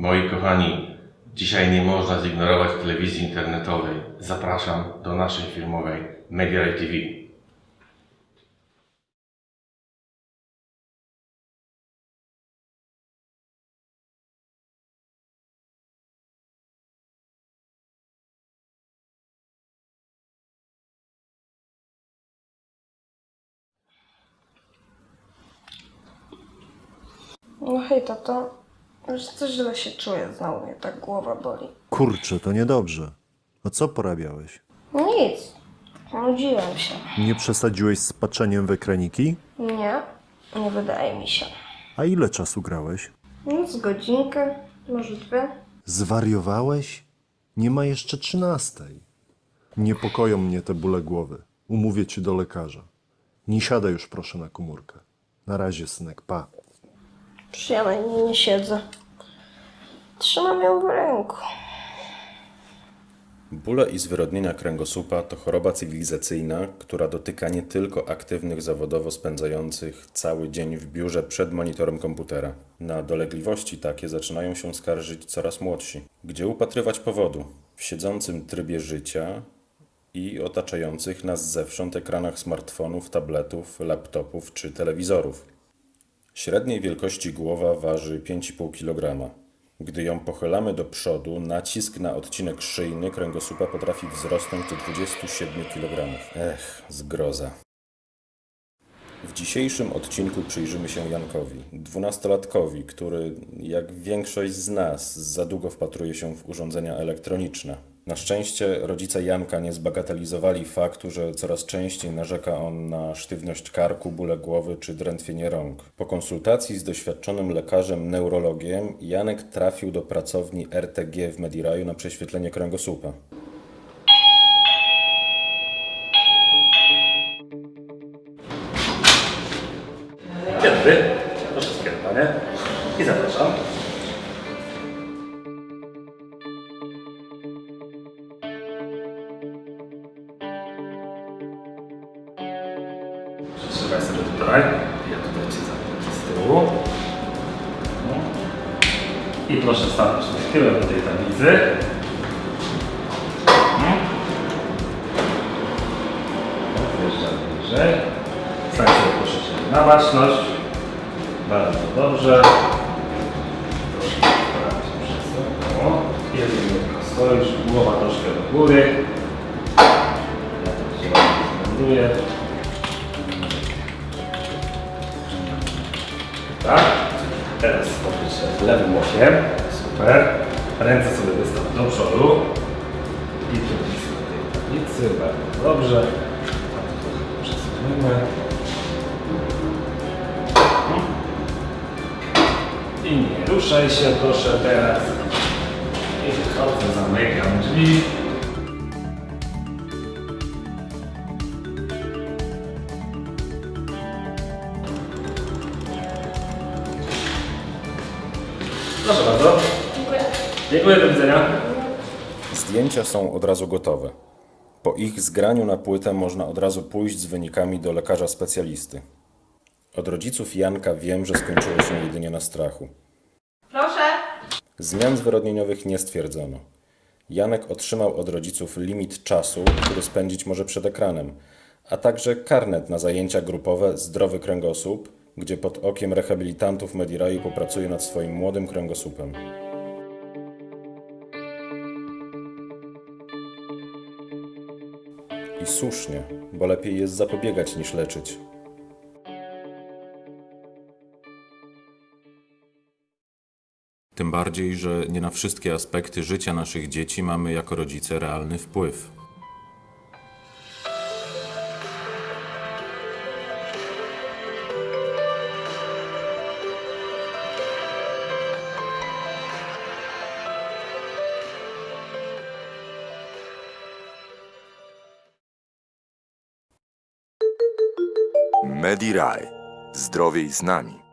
Moi kochani, dzisiaj nie można zignorować telewizji internetowej. Zapraszam do naszej firmowej Medialite TV. No hej, tato. Już coś źle się czuję, znowu mnie tak głowa boli. Kurczę, to niedobrze. A co porabiałeś? Nic. Nudziłem się. Nie przesadziłeś z patrzeniem w ekraniki? Nie, nie wydaje mi się. A ile czasu grałeś? No z godzinkę, może dwie. Zwariowałeś? Nie ma jeszcze trzynastej. Niepokoją mnie te bóle głowy. Umówię cię do lekarza. Nie siadaj już proszę na komórkę. Na razie, synek, pa. Przy ja na niej nie siedzę. Trzymam ją w ręku. Bóle i zwyrodnienia kręgosłupa to choroba cywilizacyjna, która dotyka nie tylko aktywnych zawodowo spędzających cały dzień w biurze przed monitorem komputera. Na dolegliwości takie zaczynają się skarżyć coraz młodsi. Gdzie upatrywać powodu? W siedzącym trybie życia i otaczających nas zewsząd ekranach smartfonów, tabletów, laptopów czy telewizorów. Średniej wielkości głowa waży 5,5 kg. Gdy ją pochylamy do przodu, nacisk na odcinek szyjny kręgosłupa potrafi wzrosnąć do 27 kg. Ech, zgroza. W dzisiejszym odcinku przyjrzymy się Jankowi, dwunastolatkowi, który, jak większość z nas, za długo wpatruje się w urządzenia elektroniczne. Na szczęście rodzice Janka nie zbagatelizowali faktu, że coraz częściej narzeka on na sztywność karku, bóle głowy czy drętwienie rąk. Po konsultacji z doświadczonym lekarzem neurologiem, Janek trafił do pracowni RTG w Mediraju na prześwietlenie kręgosłupa. Dzień dobry, proszę skierowanie i zapraszam. Przesuwaj sobie tutaj, ja tutaj Cię zamknę z tyłu. No. I proszę stanąć tyłem do tej tablicy. Wjeżdżam bliżej. Stań sobie proszę się na baczność. Bardzo dobrze. Proszę poprawić przez O, jeden stoisz, głowa troszkę do góry. Ja tak się ładnie Tak? Teraz poproszę lewym łokiem. Super. Ręce sobie wystaw do przodu. I tu blisko tej tablicy. Bardzo dobrze. Tu trochę Przesuniemy. I nie ruszaj się proszę teraz. I wychodzę, zamykam drzwi. Proszę bardzo. Dziękuję. Dziękuję, do widzenia. Zdjęcia są od razu gotowe. Po ich zgraniu na płytę można od razu pójść z wynikami do lekarza specjalisty. Od rodziców Janka wiem, że skończyło się jedynie na strachu. Proszę. Zmian zwyrodnieniowych nie stwierdzono. Janek otrzymał od rodziców limit czasu, który spędzić może przed ekranem, a także karnet na zajęcia grupowe Zdrowy Kręgosłup, gdzie pod okiem rehabilitantów Mediraju popracuje nad swoim młodym kręgosłupem. I słusznie, bo lepiej jest zapobiegać niż leczyć. Tym bardziej, że nie na wszystkie aspekty życia naszych dzieci mamy jako rodzice realny wpływ. Mediraj. Zdrowiej z nami.